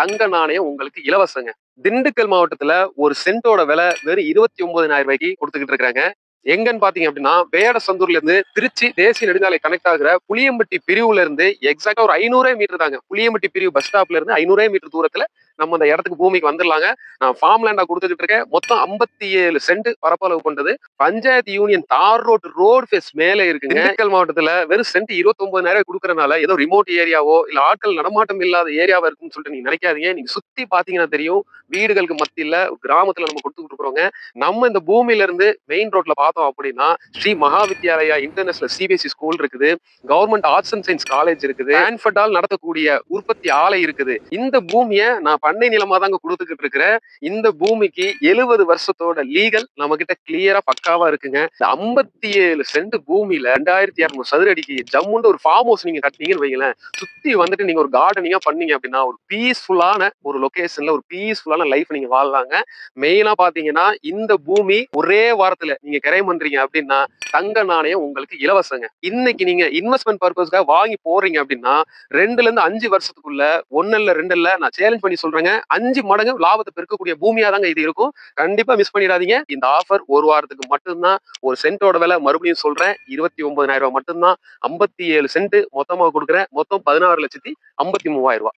தங்க நாணயம் உங்களுக்கு இலவசங்க. திண்டுக்கல் மாவட்டத்துல ஒரு சென்டோட விலை வெறும் இருபத்தி ஒன்பதாயிரம் ரூபாய்க்கு கொடுத்துக்கிட்டு இருக்காங்க. எங்கன்னு பாத்தீங்க அப்படின்னா வேடசந்தூர்ல இருந்து திருச்சி தேசிய நெடுஞ்சாலை கனெக்ட் ஆகுற புளியம்பட்டி பிரிவுல இருந்து எக்ஸாக்டா ஒரு ஐநூறே மீட்டர் தாங்க. புளியம்பட்டி பிரிவு பஸ் ஸ்டாப்ல இருந்து ஐநூறே மீட்டர் தூரத்துல நம்ம அந்த இடத்துக்கு பூமிக்கு வந்துடலாங்க நான் ஃபார்ம் லேண்டா கொடுத்துக்கிட்டு இருக்கேன். மொத்தம் ஐம்பத்தி ஏழு சென்ட் பரப்பளவு கொண்டது. Panchayat union tar road road face மேலே இருக்குங்க. திண்டுக்கல் மாவட்டத்துல வெறும் சென்ட் இருபத்தி ஒன்பதாயிரம் கொடுக்கறனால ஏதோ ரிமோட் ஏரியாவோ இல்ல ஆட்கள் நடமாட்டம் இல்லாத ஏரியாவா இருக்குன்னு சொல்லிட்டு நீங்க நினைக்காதீங்க. நீங்க சுத்தி பாத்தீங்கன்னா தெரியும். வீடுகளுக்கு மத்தியில கிராமத்துல நம்ம கொடுத்துக்கிட்டு இருக்கிறோங்க. நம்ம இந்த பூமியில இருந்து மெயின் ரோட்ல பார்த்தோம் அப்படின்னா Sri Maha Vidyalaya international CBSE school இருக்குது. Government arts and science college இருக்குது. ஆன்ஃபர்டால் நடத்தக்கூடிய உற்பத்தி ஆலை இருக்குது. இந்த பூமியை நான் பண்ணை நிலமா தாங்க கொடுத்துக்கிட்டு இருக்கிறேன் இந்த பூமிக்கு எழுபது வருஷத்தோட லீகல் நம்ம கிட்ட கிளியரா பக்காவா இருக்குங்க. ஐம்பத்தி ஏழு சென்ட் பூமியில ரெண்டாயிரத்தி இரநூறு சதுர அடிக்கு ஜம்முன்ற ஒரு ஃபார்ம் ஹவுஸ் நீங்க கட்டினீங்கன்னு வைங்களேன் சுத்தி வந்துட்டு நீங்க ஒரு கார்டனிங்கா பண்ணீங்க அப்படின்னா ஒரு பீஸ்ஃபுல்லான ஒரு லொகேஷன்ல ஒரு பீஸ்ஃபுல்லான லைஃப் நீங்க வாழலாங்க. மெயினா பாத்தீங்கன்னா இந்த பூமி ஒரே வாரத்துல நீங்க கிரை பண்றீங்க அப்படின்னா தங்க நாணயம் உங்களுக்கு இலவசங்க. இன்னைக்கு நீங்க இன்வெஸ்ட்மெண்ட் பர்பஸ்க்காக வாங்கி போறீங்க அப்படின்னா ரெண்டுல இருந்து அஞ்சு வருஷத்துக்குள்ள ஒன்னு இல்ல ரெண்டு இல்ல நான் சேலஞ்ச் பண்ணி சொல்றேன். சொல்றேங்க அஞ்சு மடங்கு லாபத்தை பெருக்கக்கூடிய பூமியா தாங்க இது இருக்கும். கண்டிப்பா மிஸ் பண்ணிடாதீங்க. இந்த ஆஃபர் ஒரு வாரத்துக்கு மட்டும்தான். ஒரு சென்ட்டோட விலை மறுபடியும் சொல்றேன். இருபத்தி ஒன்பதாயிரம் ரூபாய் மட்டும்தான். ஐம்பத்தி ஏழு சென்ட் மொத்தமா கொடுக்குறேன். மொத்தம் பதினாறு லட்சத்தி ஐம்பத்தி மூவாயிரம் ரூபாய்.